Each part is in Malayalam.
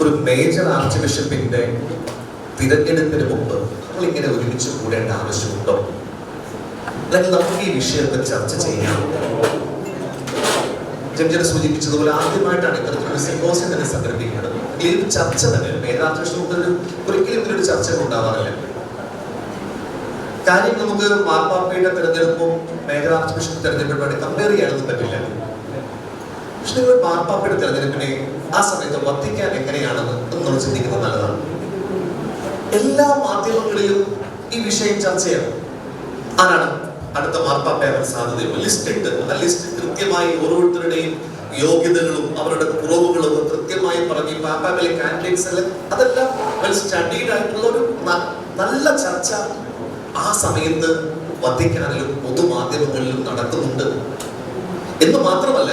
ഒരു മേജർ ആർച്ച് ബിഷപ്പിന്റെ തിരഞ്ഞെടുപ്പിന് മുമ്പ് നമ്മൾ ഇങ്ങനെ ഒരുമിച്ച് കൂടേണ്ട ആവശ്യമുണ്ടോ? അല്ലെങ്കിൽ നമുക്ക് ഈ വിഷയത്തിൽ ചർച്ച ചെയ്യാം. ജംജന സൂചിപ്പിച്ചതുപോലെ ആദ്യമായിട്ടാണ് ഇത്തരത്തിലൊരു സിംബോസിയം തന്നെ സംഘടിപ്പിക്കുന്നത്. ഈ ചർച്ച തന്നെ ഒരു ഒരിക്കലും ഇതിലൊരു ചർച്ച ഉണ്ടാവാറില്ല. കാര്യം നമുക്ക് മാർപ്പാപ്പയുടെ തിരഞ്ഞെടുപ്പും മേഖലാർച്ച് ബിഷപ്പ് തെരഞ്ഞെടുപ്പുമായിട്ട് കമ്പയർ ചെയ്യാനൊന്നും പറ്റില്ല. പക്ഷെ നിങ്ങൾ മാർപ്പാപ്പയുടെ തിരഞ്ഞെടുപ്പിനെ ആ സമയത്ത് വർദ്ധിക്കാൻ എങ്ങനെയാണെന്ന് നമ്മൾ ചിന്തിക്കുന്നത് നല്ലതാണ്. എല്ലാ മാധ്യമങ്ങളിലും ഈ വിഷയം ചർച്ചയാണ്. ആരാണ്? അടുത്ത മാർപ്പാപ്പയാകാൻ സാധ്യതയുള്ള ലിസ്റ്റ് ഇട്ട് ആ ലിസ്റ്റ് കൃത്യമായി ഓരോരുത്തരുടെയും യോഗ്യതകളും അവരുടെ കുറവുകളും കൃത്യമായി പറഞ്ഞ് ഈ കാൻഡിഡേറ്റ്സ് എല്ലാം അതെല്ലാം വെൽ സ്റ്റഡീഡ് ആയിട്ടുള്ള ഒരു നല്ല ചർച്ച ആ സമയത്ത് വത്തിക്കാനിലും പൊതുമാധ്യമങ്ങളിലും നടക്കുന്നുണ്ട്. എന്ന് മാത്രമല്ല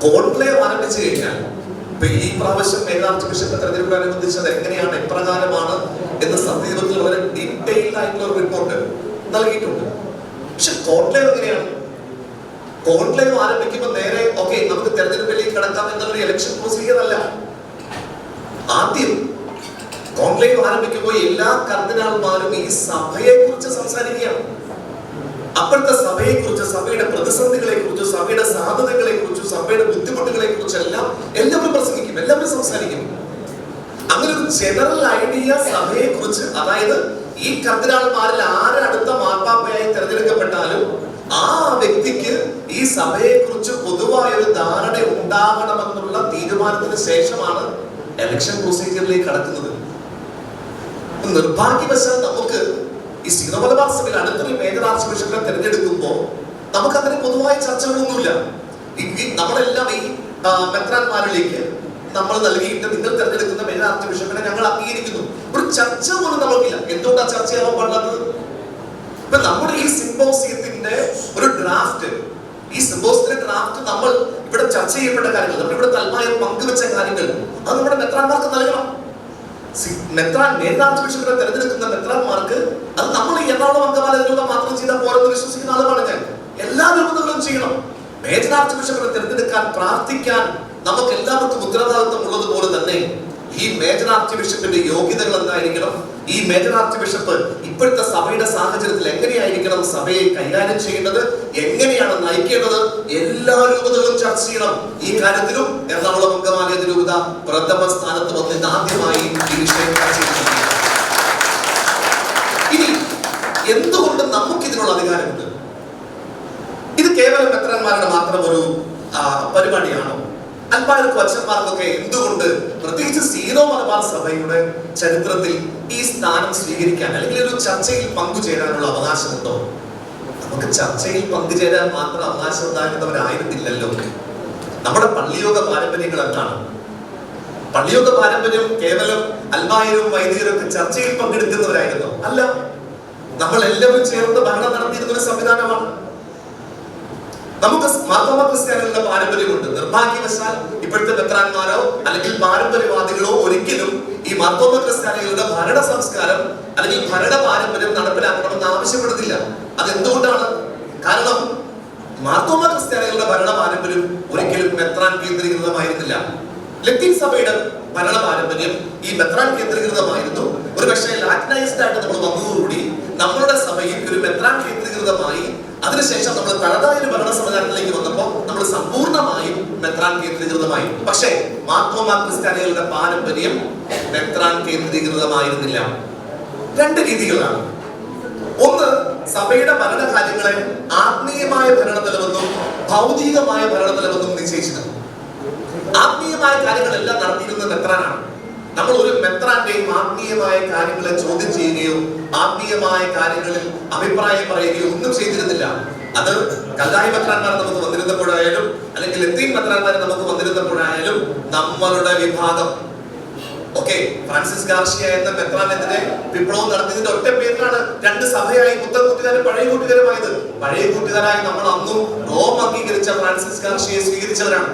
കോൺക്ലേവ് ആരംഭിച്ചു കഴിഞ്ഞാൽ ഇപ്പൊ ഈ പ്രാവശ്യം മേധാർച്ച് ബിഷപ്പ് എങ്ങനെയാണ് എപ്രകാരമാണ് എന്ന് സത്യത്തിൽ വളരെ ഡീറ്റെയിൽഡ് ആയിട്ടുള്ള ഒരു റിപ്പോർട്ട് നൽകിയിട്ടുണ്ട്. പക്ഷെ കോൺക്ലേവ് എങ്ങനെയാണ്? കോൺക്ലേവ് ആരംഭിക്കുമ്പോൾ നേരെ ഓക്കെ നമുക്ക് തെരഞ്ഞെടുപ്പിലേക്ക് കടക്കാം എന്നുള്ള ഇലക്ഷൻ പ്രൊസീജിയർ അല്ല. ആദ്യം കോൺക്ലേവ് ആരംഭിക്കുമ്പോൾ എല്ലാ കർദിനാൾമാരും ഈ സഭയെ കുറിച്ച് സംസാരിക്കുകയാണ്. അപ്പോഴത്തെ സഭയെ കുറിച്ച് സഭയുടെ പ്രതിസന്ധികളെ കുറിച്ച് സഭയുടെ സാധ്യതകളെ കുറിച്ച് സഭയുടെ ബുദ്ധിമുട്ടുകളെ കുറിച്ച് എല്ലാം എല്ലാവരും പ്രസംഗിക്കും എല്ലാവരും സംസാരിക്കും. അങ്ങനെ ഒരു ജനറൽ ഐഡിയ സഭയെ കുറിച്ച് അതായത് ഈ കർദിനാൾമാരിൽ ആരടുത്ത മാർപ്പാപ്പയായി തിരഞ്ഞെടുക്കപ്പെട്ടാലും ആ വ്യക്തിക്ക് ഈ സഭയെ കുറിച്ച് പൊതുവായ ഒരു ധാരണ ഉണ്ടാകണമെന്നുള്ള തീരുമാനത്തിന് ശേഷമാണ് എലക്ഷൻ പ്രൊസീജിയറിലേക്ക് കടക്കുന്നത്. നിർഭാഗ്യവശാൽ നമുക്ക് ഈ സീറോമലബാർ സഭയിൽ അടുത്തൊരു മേജർ ആർച്ച് ബിഷപ്പിനെ തിരഞ്ഞെടുക്കുമ്പോൾ നമുക്ക് അതിന് പൊതുവായ ചർച്ചകളൊന്നുമില്ല നമ്മളെല്ലാം ഈ മെത്രാന്മാരിലേക്ക് നമ്മൾ നൽകിയിട്ട് നിങ്ങൾ തിരഞ്ഞെടുക്കുന്ന മേജർ ആർച്ച് ബിഷപ്പിനെ ഞങ്ങൾ അംഗീകരിക്കുന്നു. ഒരു ചർച്ച പോലും നമുക്കില്ല എന്തുകൊണ്ടാണ് ചർച്ചയാവാൻ പാടുള്ളത് ഇപ്പൊ നമ്മുടെ ഈ സിംബോസിയത്തിന്റെ ഒരു ഡ്രാഫ്റ്റ് ഈ സിംബോസിന്റെ ഡ്രാഫ്റ്റ് നമ്മൾ ഇവിടെ ചർച്ച ചെയ്യപ്പെട്ട കാര്യങ്ങൾ നമ്മൾ ഇവിടെ തൽമായ പങ്കുവെച്ച കാര്യങ്ങൾ അത് നമ്മുടെ മെത്രാന്മാർക്ക് നൽകണം. മെത്രാൻ മേധാജ് ബിഷപ്പിനെ തെരഞ്ഞെടുക്കുന്ന മെത്രാന്മാർക്ക് അത് നമ്മൾ ഈ എറണാകുളം മാത്രം ചെയ്താൽ പോരെന്ന് വിശ്വസിക്കുന്ന ആളുമാണ് ഞാൻ. എല്ലാ രൂപതകളും ചെയ്യണം. ആർച്ച് ബിഷപ്പിനെ തിരഞ്ഞെടുക്കാൻ പ്രാർത്ഥിക്കാൻ നമുക്ക് എല്ലാവർക്കും ഉത്തരവാദിത്വം ഉള്ളതുപോലെ തന്നെ ഈ ആർച്ച് ബിഷപ്പിന്റെ യോഗ്യതകൾ എന്തായിരിക്കണം? ഈ മേജർ ആർച്ച് ബിഷപ്പ് ഇപ്പോഴത്തെ സഭയുടെ സാഹചര്യത്തിൽ എങ്ങനെയായിരിക്കണം സഭയെ കൈകാര്യം ചെയ്യേണ്ടത്? എങ്ങനെയാണ് നയിക്കേണ്ടത്? എല്ലാ രൂപതകളും ചർച്ച ചെയ്യണം. ഈ കാര്യത്തിലും എറണാകുളം അംഗമാലയ രൂപത പ്രഥമ സ്ഥാനത്ത് വന്നിട്ട് ആദ്യമായി ഈ വിഷയം ചർച്ച ഇനി എന്തുകൊണ്ട് നമുക്ക് ഇതിനുള്ള അധികാരമുണ്ട്? ഇത് കേവലം മെത്രന്മാരുടെ മാത്രം ഒരു പരിപാടിയാണോ? അൽപാർക്കും അച്ഛന്മാർക്കൊക്കെ എന്തുകൊണ്ട് മലബാർ സഭയുടെ ചരിത്രത്തിൽ ഈ സ്ഥാനം സ്വീകരിക്കാൻ അല്ലെങ്കിൽ ഒരു ചർച്ചയിൽ പങ്കുചേരാനുള്ള അവകാശമുണ്ടോ? നമുക്ക് ചർച്ചയിൽ പങ്കുചേരാൻ മാത്രം അവകാശം ഉണ്ടാകുന്നവരായിരുന്നില്ലല്ലോ നമ്മുടെ പള്ളിയോഗ പാരമ്പര്യങ്ങൾ എന്താണ്? പള്ളിയോഗ പാരമ്പര്യം കേവലം അൽമായരും വൈദികരും ചർച്ചയിൽ പങ്കെടുക്കുന്നവരായിരുന്നു. അല്ല നമ്മൾ എല്ലാവരും ചേർന്ന് ഭരണം നടത്തിയിരുന്ന ഒരു സംവിധാനമാണ് നമുക്ക് മാർത്തോമ ക്രിസ്ത്യാനികളുടെ പാരമ്പര്യമുണ്ട്. നിർഭാഗ്യവശാൽ ഇപ്പോഴത്തെ മെത്രാന്മാരോ അല്ലെങ്കിൽ പാരമ്പര്യവാദികളോ ഒരിക്കലും ഈ മാർത്തോമ ക്രിസ്ത്യാനികളുടെ ഭരണ സംസ്കാരം അല്ലെങ്കിൽ ഭരണ പാരമ്പര്യം നടപ്പിലാക്കണമെന്ന് ആവശ്യപ്പെടുന്നില്ല. അതെന്തുകൊണ്ടാണ്? കാരണം മാർത്തോമ ക്രിസ്ത്യാനികളുടെ ഭരണ പാരമ്പര്യം ഒരിക്കലും മെത്രാൻ കേന്ദ്രീകൃതമായിരുന്നില്ല. ലത്തീൻ സഭയുടെ ഭരണ പാരമ്പര്യം ഈ മെത്രാൻ കേന്ദ്രീകൃതമായിരുന്നു. ഒരു പക്ഷേ ലാറ്റിനൈസ്ഡ് ആയിട്ട് നമ്മൾ വന്നതോടുകൂടി നമ്മളുടെ സഭയിൽ ഒരു മെത്രാൻ കേന്ദ്രീകൃതമായി അതിനുശേഷം നമ്മൾ തനതായൊരു ഭരണ സംവിധാനത്തിലേക്ക് വന്നപ്പോൾ നമ്മൾ സമ്പൂർണമായും മെത്രാൻ കേന്ദ്രീകൃതമായി പക്ഷേ മാർക്കോമാ ക്രിസ്ത്യാനികളുടെ പാരമ്പര്യം മെത്രാൻ കേന്ദ്രീകൃതമായിരുന്നില്ല. രണ്ട് രീതികളാണ്. ഒന്ന് സഭയുടെ ഭരണകാര്യങ്ങളെ ആത്മീയമായ ഭരണതലമെന്നും ഭൗതികമായ ഭരണതലമെന്നും നിശ്ചയിച്ചിരുന്നു ആത്മീയമായ കാര്യങ്ങളെല്ലാം നടത്തിയിരുന്നത് മെത്രാനാണ്. നമ്മൾ ഒരു മെത്രാന്റെയും ആത്മീയമായ കാര്യങ്ങളെ ചോദ്യം ചെയ്യുകയോ ആത്മീയമായ കാര്യങ്ങളിൽ അഭിപ്രായം പറയുകയോ ഒന്നും ചെയ്തിരുന്നില്ല. അത് കല്ലായി പത്രാന്മാർ നമുക്ക് വന്നിരുന്നപ്പോഴായാലും അല്ലെങ്കിൽ ലത്തീൻ പത്രാന്മാർ നമുക്ക് വന്നിരുന്നപ്പോഴായാലും നമ്മളുടെ വിഭാഗം. ഓക്കെ ഫ്രാൻസിസ് ഗാർഷിയ എന്ന മെത്രാനെതിരെ വിപ്ലവം നടത്തിയതിന്റെ ഒറ്റ പേരിലാണ് രണ്ട് സഭയായി പുത്തൻ കൂട്ടുകാരും പഴയ കൂട്ടുകാരുമായത് പഴയ കൂട്ടുകാരായി നമ്മൾ അന്നും റോം അംഗീകരിച്ച ഫ്രാൻസിസ് ഗാർഷിയെ സ്വീകരിച്ചവരാണ്.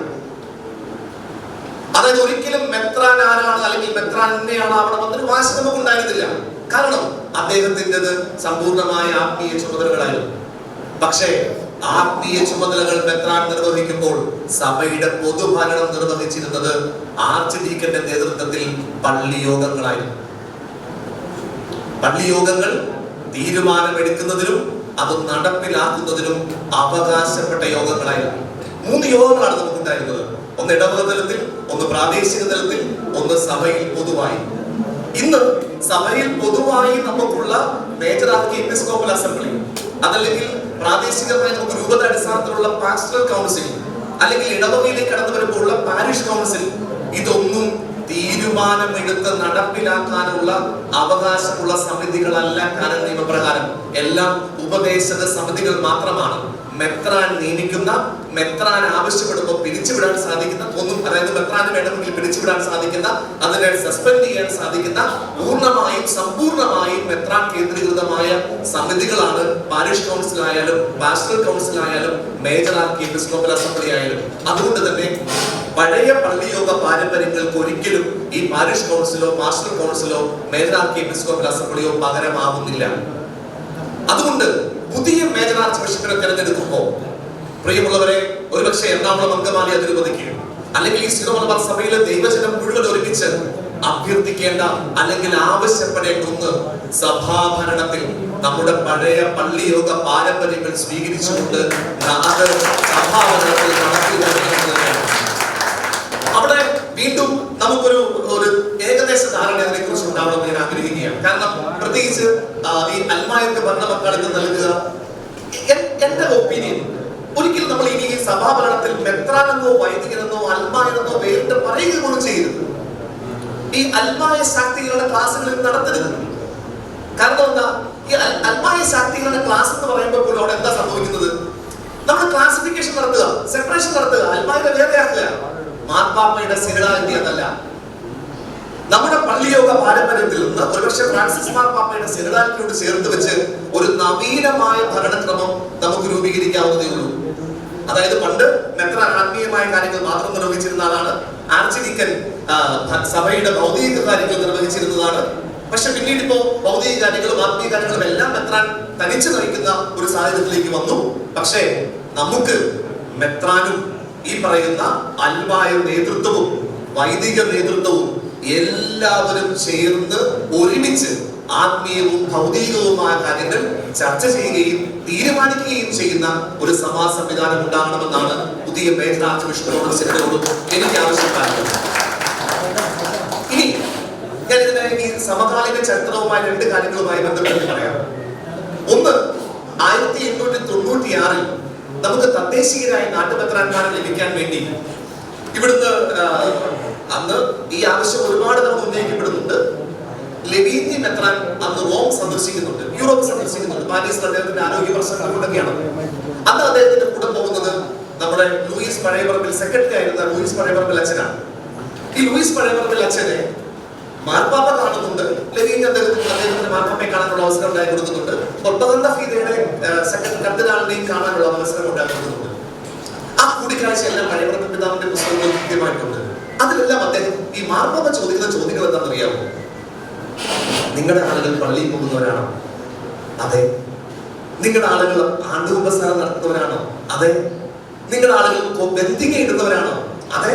അതായത് ഒരിക്കലും മെത്രാൻ ആരാണ് അല്ലെങ്കിൽ മെത്രാൻ എന്നെയാണ് അവിടെ വന്നൊരു വാശി നമുക്ക് ഉണ്ടായിരുന്നില്ല കാരണം അദ്ദേഹത്തിന്റെത് സമ്പൂർണമായ ആത്മീയ ചുമതലകളായിരുന്നു. പക്ഷേ ആത്മീയ ചുമതലകൾ മെത്രാൻ നിർവഹിക്കുമ്പോൾ സഭയുടെ പൊതുഭരണം നിർവഹിച്ചിരുന്നത് ആർച്ച് ഡീക്കന്റെ നേതൃത്വത്തിൽ പള്ളി യോഗങ്ങളായിരുന്നു പള്ളി യോഗങ്ങൾ തീരുമാനമെടുക്കുന്നതിനും അത് നടപ്പിലാക്കുന്നതിനും അവകാശപ്പെട്ട യോഗങ്ങളായിരുന്നു. മൂന്ന് യോഗങ്ങളാണ് നമുക്കുണ്ടായിരുന്നത്. ഒന്ന് ഇടവക തലത്തിൽ ഒന്ന് പ്രാദേശിക തലത്തിൽ ഒന്ന് സഭയിൽ പൊതുവായി. ഇന്ന് സഭയിൽ പൊതുവായി നമുക്കുള്ള മേജർ ആർക്കി എപ്പിസ്കോപ്പൽ അസംബ്ലി അതല്ലെങ്കിൽ പ്രാദേശികമായി നമുക്ക് രൂപത അടിസ്ഥാനത്തിലുള്ള പാസ്റ്ററൽ കൗൺസിൽ അല്ലെങ്കിൽ ഇടവകയിലേക്ക് കടന്നു വരുമ്പോഴുള്ള പാരിഷ് കൗൺസിൽ ഇതൊന്നും തീരുമാനമെടുത്ത് നടപ്പിലാക്കാനുള്ള അവകാശമുള്ള സമിതികളല്ല കാനൻ നിയമപ്രകാരം. എല്ലാം ഉപദേശക സമിതികൾ മാത്രമാണ്. മെത്രാൻ നിയമിക്കുന്ന മെത്രാൻ ആവശ്യപ്പെടുമ്പോൾ പിരിച്ചുവിടാൻ സാധിക്കുന്ന ഒന്നും അതായത് മെത്രാന് വേണമെങ്കിൽ പിരിച്ചുവിടാൻ സാധിക്കുന്ന അതിനെ സസ്പെൻഡ് ചെയ്യാൻ സാധിക്കുന്ന പൂർണമായും സമ്പൂർണമായും മെത്രാൻ കേന്ദ്രീകൃതമായ സമിതികളാണ് പാരിഷ് കൗൺസിൽ ആയാലും പാസ്റ്റൽ കൗൺസിൽ ആയാലും മേജർ ആർക്കി എപ്പിസ്കോപ്പൽ അസംബ്ലി ആയാലും. അതുകൊണ്ട് തന്നെ പഴയ പള്ളിയോഗ പാരമ്പര്യങ്ങൾക്ക് ഒരിക്കലും ഈ പാരിഷ് കൗൺസിലോ പാസ്റ്റൽ കൗൺസിലോ മേജർ ആർക്കി എപ്പിസ്കോപ്പൽ അസംബ്ലിയോ പകരമാകുന്നില്ല അതുകൊണ്ട് പുതിയ മേജർ ആർച്ച് ബിഷപ്പിനെ തിരഞ്ഞെടുക്കുമ്പോൾ പ്രിയമുള്ളവരെ ഒരുപക്ഷെ എറണാകുളം അങ്കമാലി അതിരുപതിക്ക് അല്ലെങ്കിൽ ഈ സിറോമലബാർ സഭയിലെ ദൈവജനം മുഴുവൻ ഒരുമിച്ച് അഭ്യർത്ഥിക്കേണ്ട അല്ലെങ്കിൽ ആവശ്യപ്പെടേണ്ട ഒന്ന് സഭാഭരണത്തിൽ നമ്മുടെ പഴയ പള്ളിയോഗ പാരമ്പര്യങ്ങൾ സ്വീകരിച്ചുകൊണ്ട് അവിടെ വീണ്ടും നമുക്കൊരു ഒരു ഏകദേശ ധാരണ അതിനെ കുറിച്ച് ഉണ്ടാവണമെന്ന് ഞാൻ ആഗ്രഹിക്കുകയാണ്. കാരണം പ്രത്യേകിച്ച് ഈ ഈ ഭരണ മക്കൾക്ക് നൽകുക എന്റെ ഒപ്പീനിയൻ ഒരിക്കലും നമ്മൾ ഇനി ഈ സഭാഭരണത്തിൽ മെത്രാനെന്നോ വൈദികനെന്നോ അൽമായെന്നോ വേറിട്ട് പറയുക പോലും ചെയ്യരുത്. ഈ അൽമായ ശാക്തികളുടെ ക്ലാസ്സുകളിൽ നടത്തരുത്. കാരണം എന്താ? ഈ അൽ- അൽമായ ശാക്തികളുടെ ക്ലാസ് എന്ന് പറയുമ്പോൾ പോലും അവിടെ എന്താ സംഭവിക്കുന്നത്? നമ്മൾ ക്ലാസിഫിക്കേഷൻ നടത്തുക സെപ്പറേഷൻ നടത്തുക അൽമായുടെ വേറെയാക്കുക മാർപ്പാപ്പയുടെ സിനിഡാലിറ്റി എന്നല്ല നമ്മുടെ പള്ളിയോഗ പാരമ്പര്യത്തിൽ നിന്ന് ഒരുപക്ഷെ ഫ്രാൻസിസ് മാർ പാപ്പയുടെ സിനിഡാലിറ്റിയോട് ചേർത്ത് വെച്ച് ഒരു നവീനമായ ഭരണക്രമം നമുക്ക് രൂപീകരിക്കാവുന്നതേ ഉള്ളൂ. അതായത് പണ്ട് മെത്ര ആത്മീയമായ കാര്യങ്ങൾ മാത്രം നിർവഹിച്ചിരുന്ന ആളാണ്. ആർച്ച് ഡീക്കൻ ആ, ഭ- സഭയുടെ ഭൗതിക കാര്യങ്ങൾ നിർവഹിച്ചിരുന്നതാണ്. പക്ഷെ പിന്നീട് ഇപ്പോ ഭൗതിക കാര്യങ്ങളും ആത്മീയ കാര്യങ്ങളും എല്ലാം മെത്രാൻ തനിച്ച് നയിക്കുന്ന ഒരു സാഹചര്യത്തിലേക്ക് വന്നു. പക്ഷേ നമുക്ക് മെത്രാനും ഈ പറയുന്ന അൽമായ നേതൃത്വവും വൈദിക നേതൃത്വവും എല്ലാവരും ചേർന്ന് ഒരുമിച്ച് ആത്മീയവും ഭൗതികവുമായ കാര്യങ്ങൾ ചർച്ച ചെയ്യുകയും തീരുമാനിക്കുകയും ചെയ്യുന്ന ഒരു സഭാ സംവിധാനം ഉണ്ടാകണമെന്നാണ് പുതിയ സിനഡിനോടും എനിക്ക് ഈ സമകാലിക ചരിത്രവുമായി രണ്ട് കാര്യങ്ങളുമായി ബന്ധപ്പെട്ട് പറയാം. ഒന്ന് ആയിരത്തി എണ്ണൂറ്റി തൊണ്ണൂറ്റി ആറിൽ നമുക്ക് തദ്ദേശീയരായ നാട്ടുപത്രാന്മാരെ ലഭിക്കാൻ വേണ്ടി ഇവിടുന്ന് അന്ന് ഈ ആവശ്യം ഒരുപാട് നമുക്ക് ഉന്നയിക്കപ്പെടുന്നുണ്ട്. ലെവീന്യ മെത്രാൻ അന്ന് റോം സന്ദർശിക്കുന്നുണ്ട് യൂറോപ്പ് സന്ദർശിക്കുന്നുണ്ട് പാരീസിൽ അദ്ദേഹത്തിന്റെ ആരോഗ്യ പ്രശ്നങ്ങൾ കൊണ്ടൊക്കെയാണ്. അന്ന് അദ്ദേഹത്തിന്റെ കൂടെ പോകുന്നത് നമ്മുടെ ലൂയിസ് പഴയപറമ്പിൽ സെക്രട്ടറി ആയിരുന്ന ലൂയിസ് പഴയപറമ്പിൽ അച്ഛനാണ്. ഈ ലൂയിസ് പഴയപറമ്പിൽ അച്ഛനെ മാർപ്പാപ്പ കാണുന്നുണ്ട്. ലവീൻ അദ്ദേഹത്തിന് അദ്ദേഹത്തിന്റെ മാർപ്പാപ്പയെ കാണാനുള്ള അവസരം ഉണ്ടായി കൊടുക്കുന്നുണ്ട്. ഒട്ടകന്ത ഫീതയുടെ സെക്രട്ടറി കർദിനാളിനെയും കാണാനുള്ള അവസരം ഉണ്ടായി കൊടുക്കുന്നുണ്ട്. ആ കൂടിക്കാഴ്ച എല്ലാം പഴയപറമ്പ് പിതാവിന്റെ പുസ്തകങ്ങൾ കൃത്യമായിട്ടുണ്ട് അതിലെല്ലാം അദ്ദേഹം ഈ മാർപ്പാപ്പ ചോദിക്കുന്ന ചോദ്യങ്ങൾ എന്താണെന്നറിയാമോ? നിങ്ങളുടെ ആളുകൾ പള്ളിയിൽ പോകുന്നവരാണോ? അതെ. നിങ്ങളുടെ ആളുകൾ ആണ്ടുകുമ്പസാരം നടത്തുന്നവരാണോ? അതെ. നിങ്ങളുടെ ആളുകൾ ബന്ധിക്ക ബന്ധിക ഇടുന്നവരാണോ? അതെ.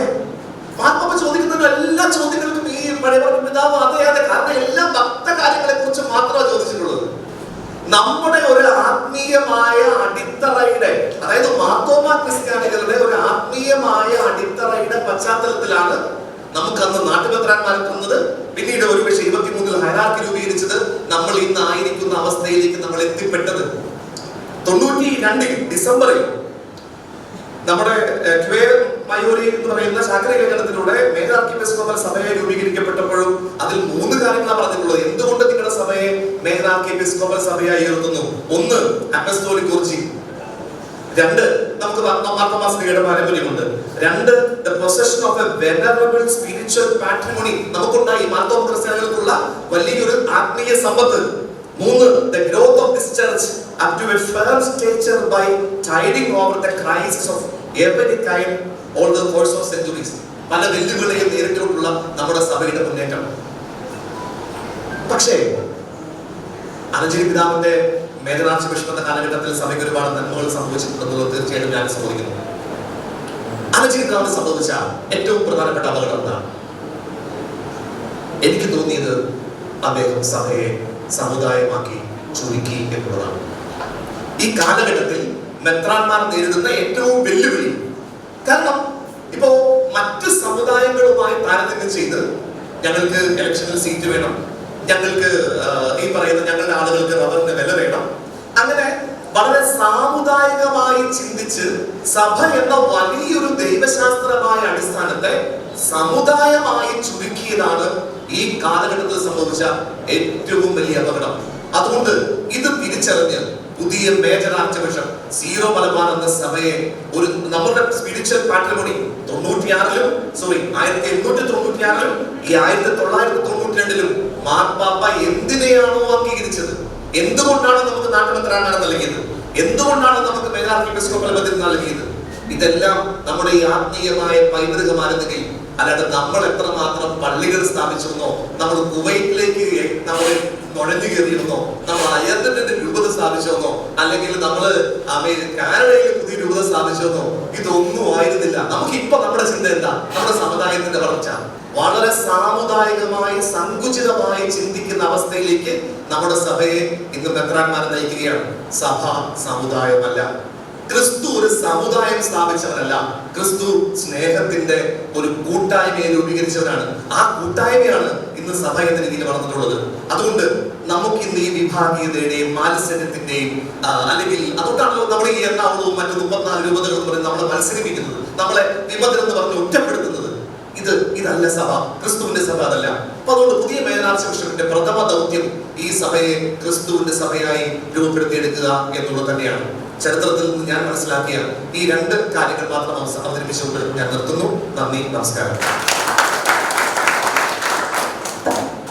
മാർപ്പാപ്പ ചോദിക്കുന്ന എല്ലാ ചോദ്യങ്ങൾക്കും ഈ പഴയ പിതാവ് അതെ അതെ കാരണം എല്ലാ ഭക്ത കാര്യങ്ങളെ കുറിച്ച് മാത്രമാണ് ചോദിച്ചിട്ടുള്ളത് നമ്മുടെ ഒരു ആത്മീയമായ അടിത്തറയുടെ അതായത് മാർത്തോമ ക്രിസ്ത്യാനികളുടെ ഒരു ആത്മീയമായ അടിത്തറയുടെ പശ്ചാത്തലത്തിലാണ് നമുക്ക് അന്ന് നാട്ടുപത്രാന്മാരെത്തുന്നത്. പിന്നീട് ഒരുപക്ഷെ ഇരുപത്തിമൂന്നിൽ ഹൈറാർക്കി രൂപീകരിച്ചത് നമ്മൾ ഇന്ന് ആയിരിക്കുന്ന അവസ്ഥയിലേക്ക് നമ്മൾ എത്തിപ്പെട്ടത്. തൊണ്ണൂറ്റി രണ്ടിൽ ഡിസംബറിൽ നമ്മുടെ ക്വേർ മയൂരി എന്ന് പറയുന്ന ശാക്ര ലേഖനത്തിലൂടെ മേജർ സഭയെ രൂപീകരിക്കപ്പെട്ടപ്പോഴും അതിൽ മൂന്ന് കാര്യങ്ങളാണ് പറഞ്ഞിട്ടുള്ളത്. എന്തുകൊണ്ട് നിങ്ങളുടെ സഭയെ മേജർ ആർക്കിയെപ്പിസ്കോപ്പൽ സഭയായി ഉയർത്തുന്നു? ഒന്ന് അപ്പസ്തോലിക് കുറിച്ചി. രണ്ട് നമുക്ക് മാർത്തമാസ്ലിയുടെ പാരമ്പര്യമുണ്ട്. രണ്ട് the possession of a venerable spiritual patrimony നമുക്കുണ്ടായി. Marthoma ക്രിസ്ത്യാനികൾക്കുള്ള വലിയൊരു ആത്മീയ സമ്പത്ത്. മൂന്ന് the growth of this church up to a firm stature by tiding over the crisis of every kind all the course of centuries പല വെല്ലുവിളിയും നേരിട്ടുള്ള നമ്മുടെ സഭയുടെ മുന്നേറ്റം. പക്ഷേ അനജി പിതാവിന്റെ ബിഷപ്പ് എന്ന കാലഘട്ടത്തിൽ സഭയ്ക്ക് ഒരുപാട് നന്മകൾ സംഭവിച്ചിട്ടുണ്ടെന്നുള്ളത് തീർച്ചയായിട്ടും ഞാൻ സമ്മതിക്കുന്നു ആലോചിക്കുന്നതാണ് സംഭവിച്ച ഏറ്റവും പ്രധാനപ്പെട്ട അപകടം എനിക്ക് തോന്നിയത് അദ്ദേഹം സഭയെ സമുദായമാക്കി ചുരുക്കി എന്നുള്ളതാണ്. ഈ കാലഘട്ടത്തിൽ മെത്രാന്മാർ നേരിടുന്ന ഏറ്റവും വെല്ലുവിളി കാരണം ഇപ്പോ മറ്റ് സമുദായങ്ങളുമായി താരതമ്യം ചെയ്ത് ഞങ്ങൾക്ക് ഇലക്ഷനിൽ സീറ്റ് വേണം. ഞങ്ങൾക്ക് ഈ പറയുന്ന ഞങ്ങളുടെ ആളുകൾക്ക് റബ്ബറിന് വില വേണം. അങ്ങനെ വളരെ സാമുദായികമായി ചിന്തിച്ച് സഭ എന്ന വലിയൊരു ദൈവശാസ്ത്രമായ അടിസ്ഥാനത്തെ സമുദായമായി ചുരുക്കിയതാണ് ഈ കാലഘട്ടത്തിൽ സംഭവിച്ച ഏറ്റവും വലിയ അപകടം. അതുകൊണ്ട് ഇത് തിരിച്ചറിഞ്ഞ് പുതിയ മേജർ ആർച്ച് സീറോ മലബാർ എന്ന സഭയെ ഒരു നമ്മുടെ സ്പിരിച്വൽ പാട്രിമോണി തൊണ്ണൂറ്റിയാറിലും സോറി ആയിരത്തി എണ്ണൂറ്റി തൊണ്ണൂറ്റിയാറിലും ഈ ആയിരത്തി തൊള്ളായിരത്തി തൊണ്ണൂറ്റി രണ്ടിലും മാർപ്പാപ്പ എന്തിനെയാണോ അംഗീകരിച്ചത്? എന്തുകൊണ്ടാണ് നമുക്ക് നാട്ടുമെത്രാനാണ് നൽകിയത്? എന്തുകൊണ്ടാണ് നമുക്ക് ബന്ധം നൽകിയത്? ഇതെല്ലാം നമ്മുടെ ഈ ആത്മീയമായ പൈതൃകമായിരുന്നെങ്കിൽ അല്ലാതെ നമ്മൾ എത്രമാത്രം പള്ളികൾ സ്ഥാപിച്ചിരുന്നോ നമ്മൾ കുവൈറ്റിലേക്ക് നമ്മൾ നുഴഞ്ഞു കയറിയിരുന്നോ? നമ്മൾ അയർലൻഡിന്റെ രൂപത സ്ഥാപിച്ചോന്നോ അല്ലെങ്കിൽ നമ്മൾ അമേരിക്ക കാനഡയിൽ പുതിയ രൂപത സ്ഥാപിച്ചോന്നോ ഇതൊന്നും ആയിരുന്നില്ല. നമുക്ക് ഇപ്പൊ നമ്മുടെ ചിന്ത എന്താ? നമ്മുടെ സമുദായത്തിന്റെ വളർച്ച. വളരെ സാമുദായികമായി സങ്കുചിതമായി ചിന്തിക്കുന്ന അവസ്ഥയിലേക്ക് നമ്മുടെ സഭയെ ഇന്ന് മെത്രാന്മാരെ നയിക്കുകയാണ്. സഭ സമുദായമല്ല. ക്രിസ്തു ഒരു സമുദായം സ്ഥാപിച്ചവനല്ല. ക്രിസ്തു സ്നേഹത്തിന്റെ ഒരു കൂട്ടായ്മയെ രൂപീകരിച്ചവനാണ്. ആ കൂട്ടായ്മയാണ് ഇന്ന് സഭ രീതിയിൽ വളർന്നിട്ടുള്ളത്. അതുകൊണ്ട് നമുക്ക് ഇന്ന് ഈ വിഭാഗീയതയുടെയും മാത്സര്യത്തിന്റെയും അല്ലെങ്കിൽ അതുകൊണ്ടാണല്ലോ നമ്മൾ ഈ എറണാകുളവും മറ്റു മുപ്പത്തിനാല് രൂപതകൾ എന്ന് പറഞ്ഞ് നമ്മളെ മത്സരിപ്പിക്കുന്നത് നമ്മളെ വിമതം എന്ന് പറഞ്ഞ് ഒറ്റപ്പെടുത്തുന്നത്. ഇത് ഇതല്ല സഭ. ക്രിസ്തുവിന്റെ സഭ അതല്ല. അപ്പൊ അതുകൊണ്ട് പുതിയ മേലാർച്ച പ്രഥമ ദൗത്യം ഈ സഭയെ ക്രിസ്തുവിന്റെ സഭയായി രൂപപ്പെടുത്തിയെടുക്കുക എന്നുള്ളത് തന്നെയാണ്. ചരിത്രത്തിൽ നിന്ന് ഞാൻ മനസ്സിലാക്കിയ ഈ രണ്ട് കാര്യങ്ങൾ മാത്രം അവതരിപ്പിച്ചുകൊണ്ട് ഞാൻ നിർത്തുന്നു. നന്ദി നമസ്കാരം.